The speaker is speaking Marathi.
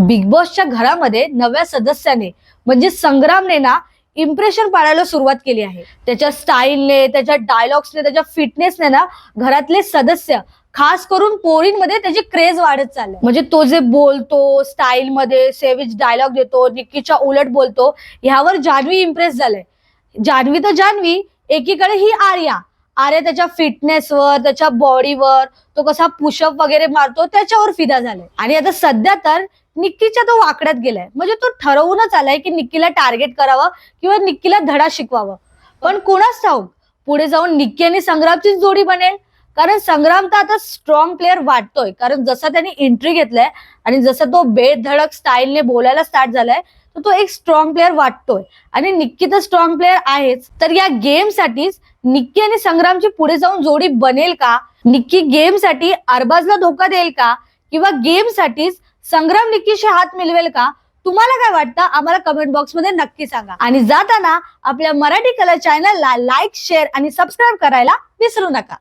बिग बॉसच्या घरामध्ये नव्या सदस्याने म्हणजे संग्रामने ना इम्प्रेशन पाडायला सुरुवात केली आहे. त्याच्या स्टाईलने त्याच्या डायलॉग्सने त्याच्या फिटनेसने ना घरातले सदस्य खास करून पोरींमध्ये त्याची क्रेज वाढत चालली म्हणजे तो जे बोलतो स्टाईल मध्ये सेविज डायलॉग देतो निक्कीच्या उलट बोलतो ह्यावर जान्हवी इम्प्रेस झालंय. जान्हवी तर जान्हवी एकीकडे ही आर्या. आर्या त्याच्या फिटनेसवर त्याच्या बॉडीवर तो कसा पुशअप वगैरे मारतो त्याच्यावर फिदा झालाय. आणि आता सध्या तर निक्कीच्या तो वाकड्यात गेलाय. म्हणजे तो ठरवूनच आलाय की निक्कीला टार्गेट करावं किंवा निक्कीला धडा शिकवावं. पण कोणाच ठाऊक पुढे जाऊन निक्की आणि संग्रामचीच जोडी बनेल. कारण संग्राम तर आता स्ट्रॉंग प्लेअर वाटतोय. कारण जसा त्याने एंट्री घेतलाय आणि जसं तो बेधडक स्टाईलने बोलायला स्टार्ट झालाय तर तो एक स्ट्रॉंग प्लेअर वाटतोय. आणि निक्की तर स्ट्रॉंग प्लेअर आहेच. तर या गेमसाठीच निक्की आणि संग्रामची पुढे जाऊन जोडी बनेल का? निक्की गेमसाठी अरबाजला धोका देईल का? किंवा गेम साठीच संग्राम निकीशी हात मिळवेल का? तुम्हाला काय वाटतं? आम्हाला कमेंट बॉक्समध्ये नक्की सांगा. आणि जाताना आपल्या मराठी कला चॅनलला लाईक शेअर आणि सबस्क्राईब करायला विसरू नका.